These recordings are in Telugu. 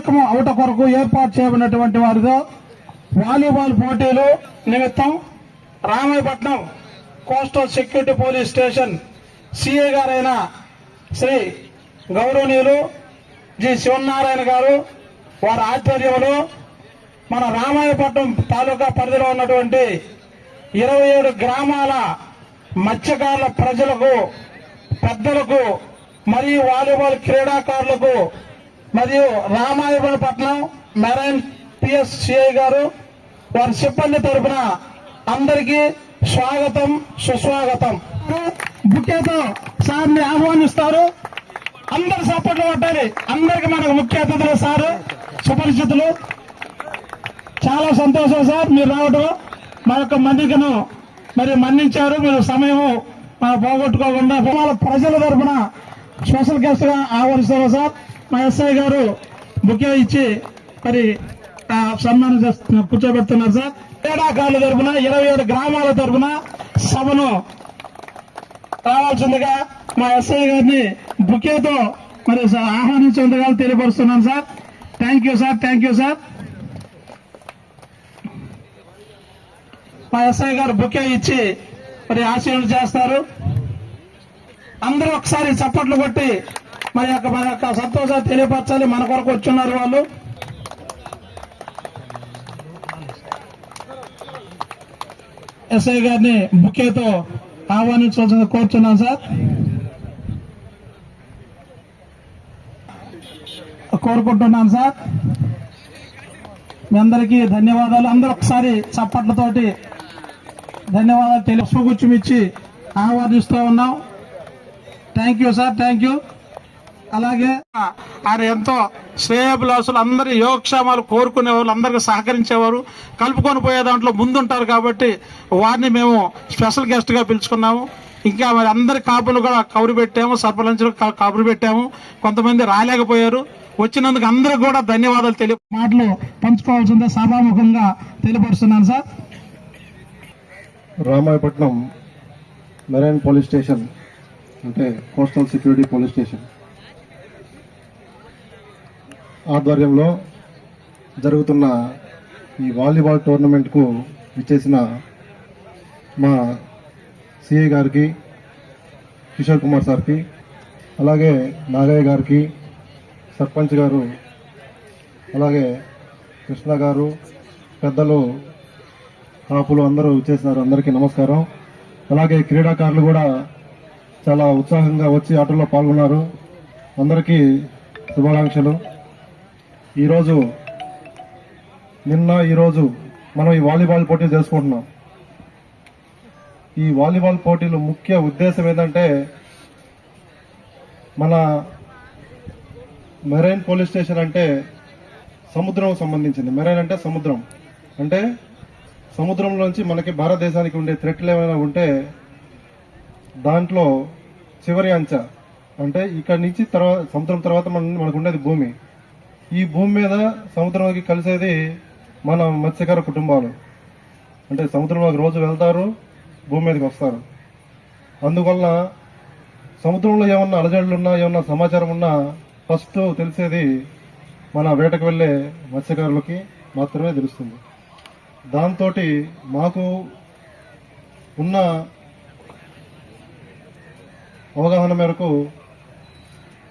కార్యక్రమం అవట కొరకు ఏర్పాటు చేయబడినటువంటి వారితో వాలీబాల్ పోటీలు నిమిత్తం Ramayapatnam coastal security police station CI గారైన శ్రీ గౌరవనీయులు జి శివనారాయణ గారు వారి ఆధ్వర్యంలో మన రామాయపట్నం తాలూకా పరిధిలో ఉన్నటువంటి ఇరవై ఏడు గ్రామాల మత్స్యకారుల ప్రజలకు పెద్దలకు మరియు వాలీబాల్ క్రీడాకారులకు మరియు రామాయపట్నం మెరైన్ పిఎస్ సిఐ గారు వారి సిబ్బంది తరపున అందరికీ స్వాగతం సుస్వాగతం. బుకేతో సార్ని ఆహ్వానిస్తారు. అందరు సపోర్ట్ పట్టాలి. అందరికి మనకు ముఖ్య అతిథులు సార్ సుపరిచితులు. చాలా సంతోషం సార్ మీరు రావడం మా యొక్క మన్నికను మరి మన్నించారు. మీరు సమయం పోగొట్టుకోకుండా ప్రజల తరఫున స్పెషల్ గెస్ట్గా ఆహ్వానిస్తారు సార్. మా ఎస్ఐ గారు బుకే ఇచ్చి మరి ఆ, సన్మానం చేస్తున్నారు కూర్చోబెడుతున్నారు సార్. క్రీడాకారుల తరఫున ఇరవై ఏడు గ్రామాల తరఫున సభను రావాల్సిందిగా మా ఎస్ఐ గారిని బుకేతో మరి ఆహ్వానించేందుగా తెలియపరుస్తున్నాను sir. Thank you sir thank you sir. మా ఎస్ఐ గారు బుకే ఇచ్చి మరి ఆశీర్వాదం చేస్తారు. అందరూ ఒకసారి చప్పట్లు కొట్టి మరి యొక్క మన యొక్క సంతోషాలు తెలియపరచాలి మన కొరకు వచ్చున్నారు వాళ్ళు. ఎస్ఐ గారిని బుకేతో ఆహ్వానించవలసింది కోరుతున్నాను సార్. కోరుకుంటున్నాను సార్. మీ అందరికీ ధన్యవాదాలు. అందరూ ఒకసారి చప్పట్లతోటి ధన్యవాదాలు తెలియ ఆహ్వానిస్తూ ఉన్నాం. Thank you sir thank you అలాగే ఆయన ఎంతో శ్రేయభిలాసులు అందరి యోగక్షేమాలు కోరుకునే వాళ్ళు అందరికీ సహకరించేవారు. కలుపుకొని పోయే దాంట్లో ముందుంటారు కాబట్టి వారిని మేము స్పెషల్ గెస్ట్గా పిలుచుకున్నాము. ఇంకా మరి అందరి కాపులు కూడా కబురు పెట్టాము సర్పంచులు క- కబురు పెట్టాము. కొంతమంది రాలేకపోయారు. వచ్చినందుకు అందరికి కూడా ధన్యవాదాలు తెలియ మాటలు పంచుకోవాల్సిందే సభాముఖంగా తెలియపరుస్తున్నాను sir. Ramayapatnam marine police station అంటే కోస్టల్ సెక్యూరిటీ పోలీస్ స్టేషన్. ఆధ్వర్యంలో జరుగుతున్న ఈ వాలీబాల్ టోర్నమెంట్కు ఇచ్చేసిన మా సిఐ గారికి కిషోర్ కుమార్ సార్కి అలాగే నాగయ్య గారికి సర్పంచ్ గారు అలాగే కృష్ణ గారు పెద్దలు కాపులు అందరూ చేసినారు అందరికీ నమస్కారం. అలాగే క్రీడాకారులు కూడా చాలా ఉత్సాహంగా వచ్చి ఆటల్లో పాల్గొన్నారు. అందరికీ శుభాకాంక్షలు. ఈరోజు నిన్న ఈరోజు మనం ఈ వాలీబాల్ పోటీలు చేసుకుంటున్నాం ఈ వాలీబాల్ పోటీలు ముఖ్య ఉద్దేశం ఏంటంటే మన మెరైన్ పోలీస్ స్టేషన్ అంటే సముద్రం సంబంధించింది. మెరైన్ అంటే సముద్రం. అంటే సముద్రంలోంచి మనకి భారతదేశానికి ఉండే థ్రెట్లు ఏమైనా ఉంటే దాంట్లో చివరి అంచ అంటే ఇక్కడ నుంచి తర్వాత సముద్రం తర్వాత మన మనకు ఉండేది భూమి. ఈ భూమి మీద సముద్రంలోకి కలిసేది మన మత్స్యకార కుటుంబాలు. అంటే సముద్రంలోకి రోజు వెళ్తారు భూమి మీదకి వస్తారు. అందువల్ల సముద్రంలో ఏమన్నా అలజడులు ఉన్నా ఏమన్నా సమాచారం ఉన్నా ఫస్ట్ తెలిసేది మన వేటకు వెళ్ళే మత్స్యకారులకి మాత్రమే తెలుస్తుంది. దాంతో మాకు ఉన్న అవగాహన మేరకు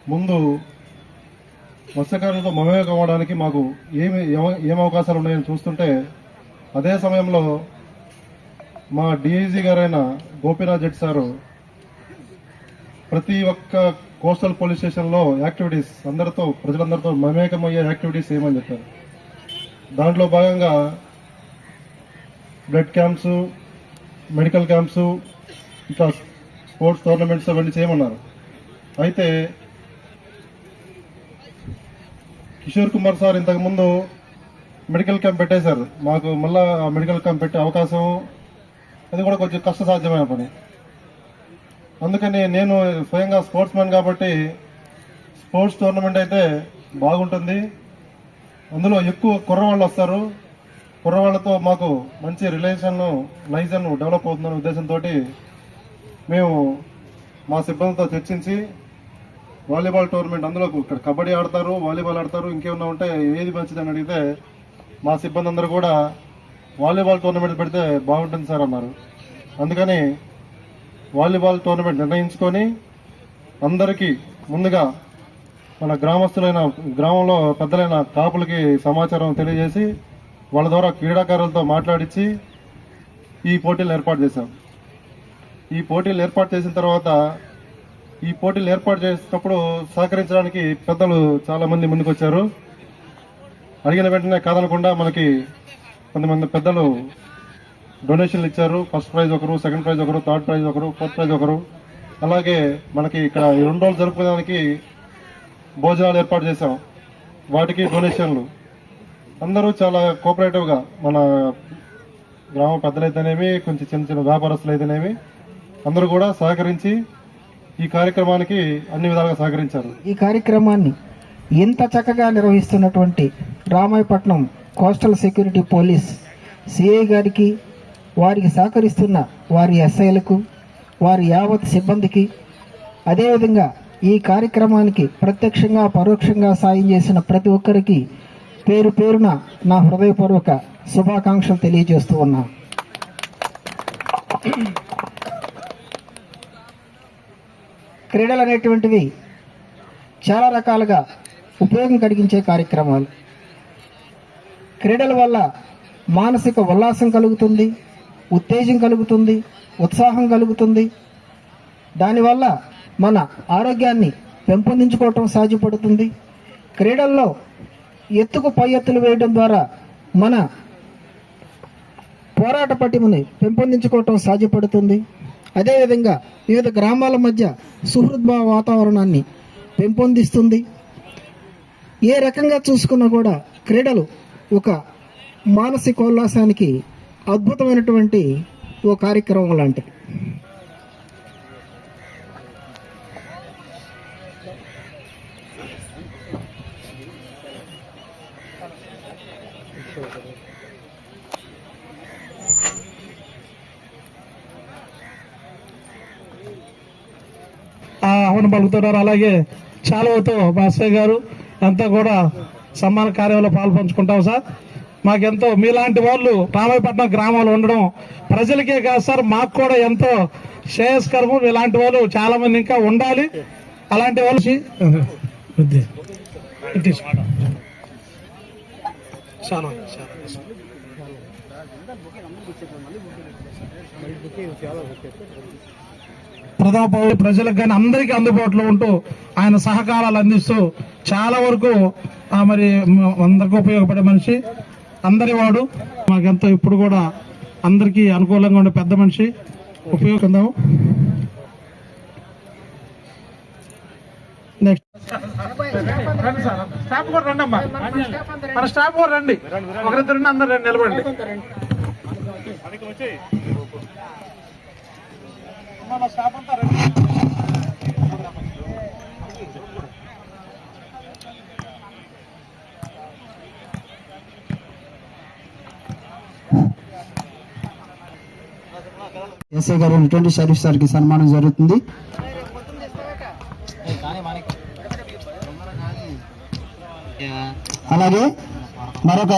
ముందు మత్స్యకారులతో మమేకం అవ్వడానికి మాకు ఏమి ఏం అవకాశాలు ఉన్నాయని చూస్తుంటే అదే సమయంలో మా డిఐజీ గారైన గోపీనాథ్ జెట్ సారు ప్రతి ఒక్క కోస్టల్ పోలీస్ స్టేషన్లో యాక్టివిటీస్ అందరితో ప్రజలందరితో మమేకమయ్యే యాక్టివిటీస్ ఏమని చెప్పారు? దాంట్లో భాగంగా బ్లడ్ క్యాంప్స్ మెడికల్ క్యాంప్స్ ఇంకా స్పోర్ట్స్ టోర్నమెంట్స్ అవన్నీ చేయమన్నారు. అయితే కిషోర్ కుమార్ సార్ ఇంతకుముందు మెడికల్ క్యాంప్ పెట్టేశారు. మాకు మళ్ళా మెడికల్ క్యాంప్ పెట్టే అవకాశం అది కూడా కొంచెం కష్టసాధ్యమైన పని. అందుకని నేను స్వయంగా స్పోర్ట్స్ మ్యాన్ కాబట్టి స్పోర్ట్స్ టోర్నమెంట్ అయితే బాగుంటుంది. అందులో ఎక్కువ కుర్రవాళ్ళు వస్తారు. కుర్రవాళ్ళతో మాకు మంచి రిలేషన్ లైజన్ డెవలప్ అవుతుందనే ఉద్దేశంతో మేము మా సిబ్బందితో చర్చించి వాలీబాల్ టోర్నమెంట్ అందులో ఇక్కడ కబడ్డీ ఆడతారు వాలీబాల్ ఆడతారు ఇంకేమన్నా ఉంటే ఏది మంచిది అని అడిగితే మా సిబ్బంది అందరూ కూడా వాలీబాల్ టోర్నమెంట్ పెడితే బాగుంటుంది సార్ అన్నారు. అందుకని వాలీబాల్ టోర్నమెంట్ నిర్ణయించుకొని అందరికీ ముందుగా మన గ్రామస్తులైన గ్రామంలో పెద్దలైన కాపులకి సమాచారం తెలియజేసి వాళ్ళ ద్వారా క్రీడాకారులతో మాట్లాడించి ఈ పోటీలు ఏర్పాటు చేశాం. ఈ పోటీలు ఏర్పాటు చేసిన తర్వాత ఈ పోటీలు ఏర్పాటు చేసినప్పుడు సహకరించడానికి పెద్దలు చాలా మంది ముందుకొచ్చారు. అడిగిన వెంటనే కాదనకుండా మనకి కొంతమంది పెద్దలు డొనేషన్లు ఇచ్చారు. ఫస్ట్ ప్రైజ్ ఒకరు సెకండ్ ప్రైజ్ ఒకరు థర్డ్ ప్రైజ్ ఒకరు ఫోర్త్ ప్రైజ్ ఒకరు. అలాగే మనకి ఇక్కడ ఈ రెండు రోజులు జరుపుకోవడానికి భోజనాలు ఏర్పాటు చేశాం. వాటికి డొనేషన్లు. అందరూ చాలా కోఆపరేటివ్గా మన గ్రామ పెద్దలైతేనేమి కొంచెం చిన్న చిన్న వ్యాపారస్తులు అయితేనేమి అందరూ కూడా సహకరించి ఈ కార్యక్రమానికి అన్ని విధాలుగా సహకరించారు. ఈ కార్యక్రమాన్ని ఇంత చక్కగా నిర్వహిస్తున్నటువంటి Ramayapatnam coastal security police CI గారికి వారికి సహకరిస్తున్న వారి ఎస్ఐలకు వారి యావత్ సిబ్బందికి అదేవిధంగా ఈ కార్యక్రమానికి ప్రత్యక్షంగా పరోక్షంగా సాయం చేసిన ప్రతి ఒక్కరికి పేరు పేరున నా హృదయపూర్వక శుభాకాంక్షలు తెలియజేస్తూ ఉన్నా క్రీడలు అనేటువంటివి చాలా రకాలుగా ఉపయోగం కలిగించే కార్యక్రమాలు. క్రీడల వల్ల మానసిక ఉల్లాసం కలుగుతుంది ఉత్తేజం కలుగుతుంది ఉత్సాహం కలుగుతుంది. దానివల్ల మన ఆరోగ్యాన్ని పెంపొందించుకోవటం సాధ్యపడుతుంది. క్రీడల్లో ఎత్తుకు పై ఎత్తులు వేయడం ద్వారా మన పోరాట పటిమని పెంపొందించుకోవటం సాధ్యపడుతుంది. అదేవిధంగా వివిధ గ్రామాల మధ్య సుహృద్భావ వాతావరణాన్ని పెంపొందిస్తుంది. ఏ రకంగా చూసుకున్నా కూడా క్రీడలు ఒక మానసికోల్లాసానికి అద్భుతమైనటువంటి ఓ కార్యక్రమం లాంటిది. ఆహ్వానం పలుకుతున్నారు. అలాగే చాలవతో బాసయ్య గారు అంతా కూడా సన్మాన కార్యంలో పాల్పంచుకుంటాం సార్. మాకెంతో మీలాంటి వాళ్ళు రామాయపట్నం గ్రామంలో ఉండడం ప్రజలకే కాదు సార్ మాకు కూడా ఎంతో శ్రేయస్కరము. ఇలాంటి వాళ్ళు చాలా మంది ఇంకా ఉండాలి. అలాంటి వాళ్ళు. చాలా పౌరులు ప్రజలకు కానీ అందరికీ అందుబాటులో ఉంటూ ఆయన సహకారాలు అందిస్తూ చాలా వరకు ఆ మరి అందరికీ ఉపయోగపడే మనిషి అందరి వాడు. మాకెంతో ఇప్పుడు కూడా అందరికీ అనుకూలంగా ఉండే పెద్ద మనిషి. ఉపయోగిద్దాము నెక్స్ట్ రండి సార్ స్టాఫ్ కూడా రండి అమ్మా మన స్టాఫ్ కూడా రండి. ఒకరిద్దరు రండి, అందరు రండి నిలబడండి. మన స్టాఫ్ అంతా రండి ఎస్ఐ గారు అయినటువంటి షరీఫ్ సార్కి సన్మానం జరుగుతుంది. అలాగే మరొక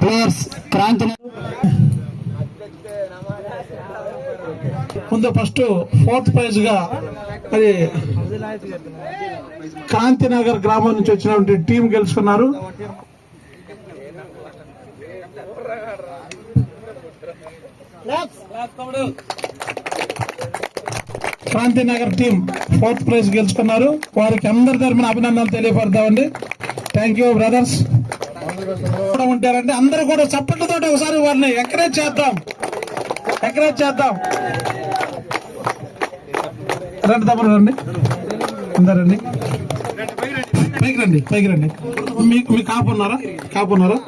ప్లేయర్స్ క్రాంతి ముందు ఫస్ట్ ఫోర్త్ ప్రైజ్గా కాంతినగర్ క్రాంతినగర్ గ్రామం నుంచి వచ్చినటువంటి టీం గెలుచుకున్నారు. క్రాంతినగర్ టీం ఫోర్త్ ప్రైజ్ గెలుచుకున్నారు. వారికి అందరి తరపున అభినందనలు తెలియపడతామండి థ్యాంక్ యూ బ్రదర్స్ ఉంటారంటే అందరూ కూడా చప్పట్లతో ఒకసారి వారిని ఎంకరేజ్ చేద్దాం. ఎంకరేజ్ చేద్దాం. రండి తమ్ముడు రండి. అందరు రండి. పైకి రండి పైకి రండి. మీకు మీ కాపు ఉన్నారా? కాపు ఉన్నారా?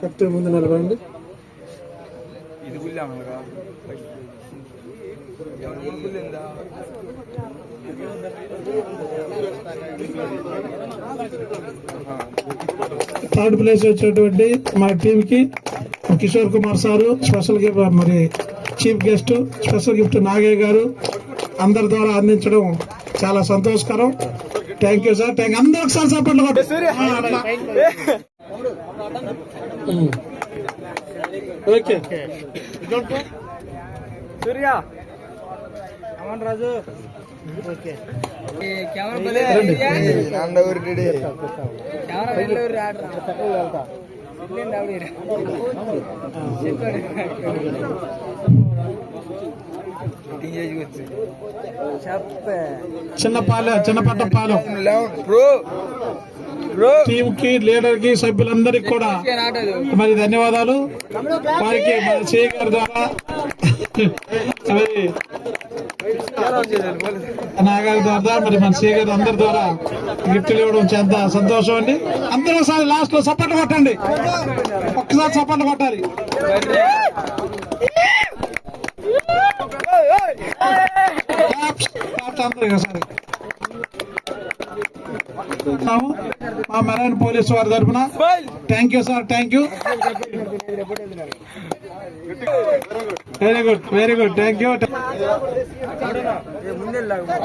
కరెక్ట్ ముందు నిలబడండి. థర్డ్ ప్లేస్ వచ్చేటువంటి మా టీం కి Kishore Kumar sir special gift మరి chief guest special gift Nagayya garu. అందరి ద్వారా అందించడం చాలా సంతోషకరం. థ్యాంక్ యూ సార్ థ్యాంక్ అందరూ ఒకసారి support okay. Chinnapalem Chinnapattapalem. టీమ్కి లీడర్కి సభ్యులందరికీ కూడా మరి ధన్యవాదాలు. వారికి మన చేయ గారి ద్వారా. మరి నాగారి ద్వారా మరి మన చేయ అందరి ద్వారా గిఫ్ట్లు ఇవ్వడం చాలా సంతోషం అండి. అందరూ ఒకసారి లాస్ట్లో సపోర్ట్ కొట్టండి. ఒక్కసారి సపోర్ట్ కొట్టాలి. మా మెరైన్ పోలీసు వారి తరఫున thank you sir thank you very good very good thank you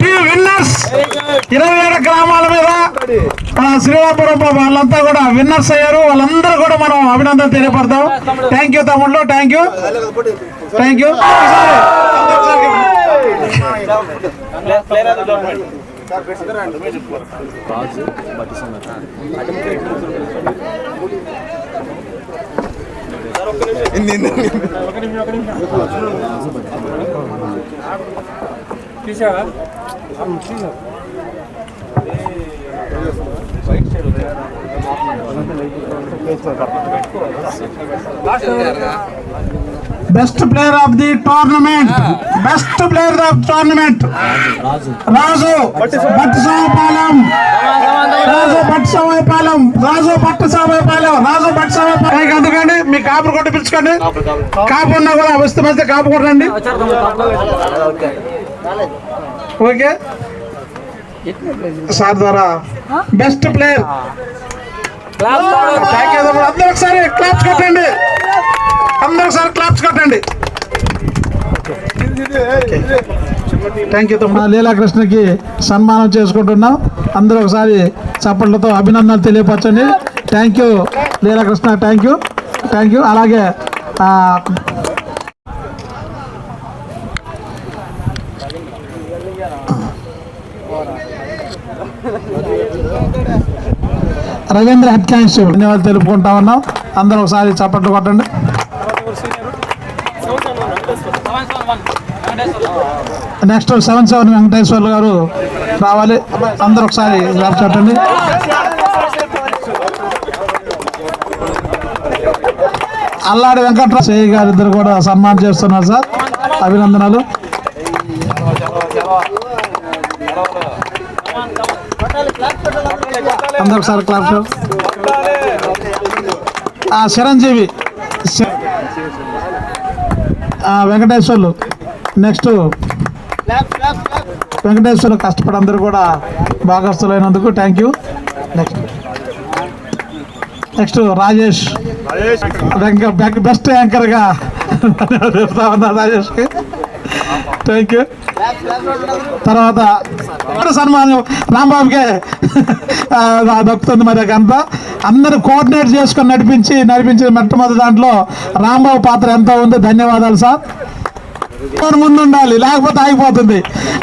team winners. ఇరవై ఏడు గ్రామాల మీద మన శ్రీరాపురం వాళ్ళంతా కూడా విన్నర్స్ అయ్యారు. వాళ్ళందరూ కూడా మనం అభినందన తెలియపడతాం. థ్యాంక్ యూ తమ్ముళ్ళు. Thank you thank you best player of the tournament. Best player of tournament. Raju. పట్టు సమయపాలెం రాజు పట్టు సమయపాలెం రాజు పట్టు సమయపాలెం రాజు పట్టు సమయపాలెం అందుకండి మీ కాపురు కొట్టి పిలుచుకోండి. కాపు ఉన్నా కూడా వస్తే మధ్య కాపు కొట్టండి. ఓకే? సార్ ద్వారా. Best player. అందరూ ఒకసారి క్లాప్స్ కొట్టండి. అందరూ ఒకసారి క్లాప్స్ కొట్టండి. థ్యాంక్ యూ తమ్ముడు లీలాకృష్ణకి సన్మానం చేసుకుంటున్నాం. అందరూ ఒకసారి చప్పట్లతో అభినందనలు తెలియపరచండి. Thank you Leelakrishna. Thank you thank you అలాగే రవీంద్ర హెడ్ కానిస్టేబుల్. ధన్యవాదాలు తెలుపుకుంటా ఉన్నాం. అందరూ ఒకసారి చప్పట్లు కొట్టండి. నెక్స్ట్ సెవెన్ సెవెన్ వెంకటేశ్వర్లు గారు రావాలి. అందరూ ఒకసారి చెప్పండి అల్లాడి వెంకట్రావు. సేయి గారు ఇద్దరు కూడా సన్మానం చేస్తున్నారు సార్. అభినందనలు. అందరూ ఒకసారి క్లాప్ ఆ చిరంజీవి. వెంకటేశ్వర్లు. నెక్స్ట్ వెంకటేశ్వర్లు కష్టపడి అందరూ కూడా భాగస్తులైనందుకు thank you next next Rajesh. Best యాంకర్గా చెప్తా ఉన్నా రాజేష్కి. థ్యాంక్ యూ తర్వాత సన్మానం రాంబాబుకే. దక్కుతుంది మరి అంతా. అందరూ కోఆర్డినేట్ చేసుకొని నడిపించి నడిపించిన మొట్టమొదటి దాంట్లో రాంబాబు పాత్ర ఎంతో ఉంది? ధన్యవాదాలు సార్. ముందు ఉండాలి లేకపోతే ఆగిపోతుంది.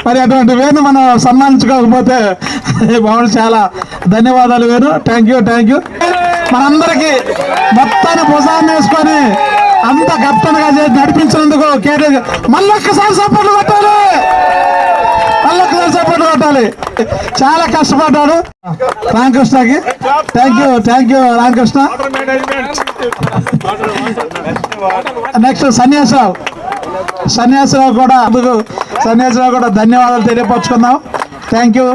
మరి అటువంటి వేణు మనం సన్మానించుకోకపోతే బాగుంది చాలా ధన్యవాదాలు Venu. Thank you thank you మనందరికీ మొత్తాన్ని భుజాన్ని వేసుకొని అంత గప్తనగా నడిపించినందుకు కేటీ మళ్ళొక్కసారి సపోర్ట్ కొట్టాలి. మళ్ళొక్కసారి సపోర్ట్ కొట్టాలి. చాలా కష్టపడ్డాడు. రామకృష్ణకి. Thank you thank you Ramakrishna. Next Sanyasarao. Sanyasarao కూడా అందుకు సన్యాసరావు కూడా ధన్యవాదాలు తెలియపరుచుకుందాం. థ్యాంక్ యూ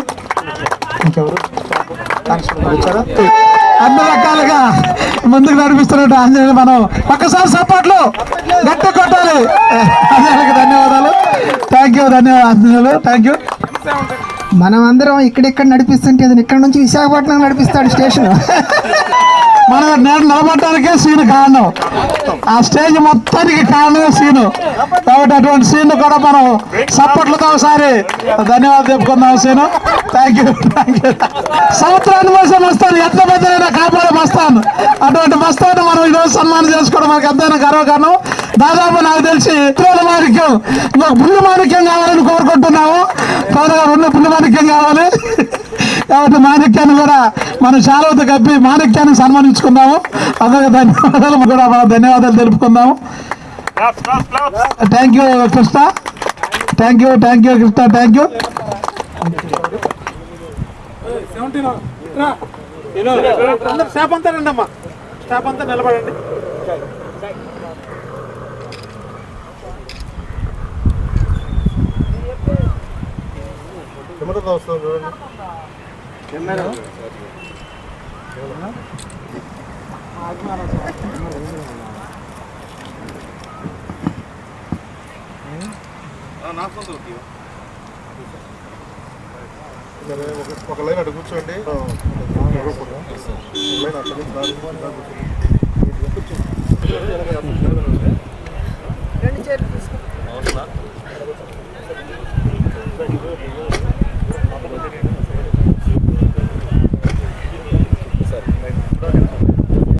అన్ని రకాలుగా ముందుకు నడిపిస్తున్నట్టు ఆంజనేయులు మనం ఒక్కసారి సపోర్ట్లు గట్టి కొట్టాలి. ఆంజనేయులకు ధన్యవాదాలు. థ్యాంక్ యూ ధన్యవాదాలు ఆంజనేయులు. థ్యాంక్ యూ మనం అందరం ఇక్కడెక్కడ నడిపిస్తుంటే అతను ఇక్కడ నుంచి విశాఖపట్నం నడిపిస్తాడు స్టేషన్. మనం నేను నిలబడటానికే సీను కారణం. ఆ స్టేజ్ మొత్తానికి కారణమే సీను. కాబట్టి అటువంటి సీన్ కూడా మనం సపోర్ట్లతో ఒకసారి ధన్యవాదాలు చెప్పుకుందాం Seenu. Thank you thank you సంవత్సరాన్ని మస్తాను ఎంత పెద్దనైనా కాపాడే మస్తాను. అటువంటి మస్తాను మనం ఈరోజు సన్మానం చేసుకోవడం మనకు ఎంతైనా గర్వకారణం. దాదాపు నాకు తెలిసి ఇతరుల మాణిక్యం ఇంకొక మాణిక్యం కావాలని కోరుకుంటున్నాము త్వరగా ఉన్న పుణ్య మాణిక్యం కావాలి. కాబట్టి మాణిక్యాన్ని కూడా మనం శాలవతో కప్పి మాణిక్యాన్ని సన్మానించుకుందాము. అందరికీ ధన్యవాదాలు. కూడా మనం ధన్యవాదాలు తెలుపుకుందాము. Thank you Krishna. Thank you thank you Krishna. Thank you stop అంతా రండి అమ్మా స్టాప్ అంతా నిలబడండి. కెమెరా వస్తుంది చూడండి ఒక- లైన్ అటు కూర్చోండి. ఒక లైన్ అక్కడ నుంచి దాని- దాని కూర్చోండి.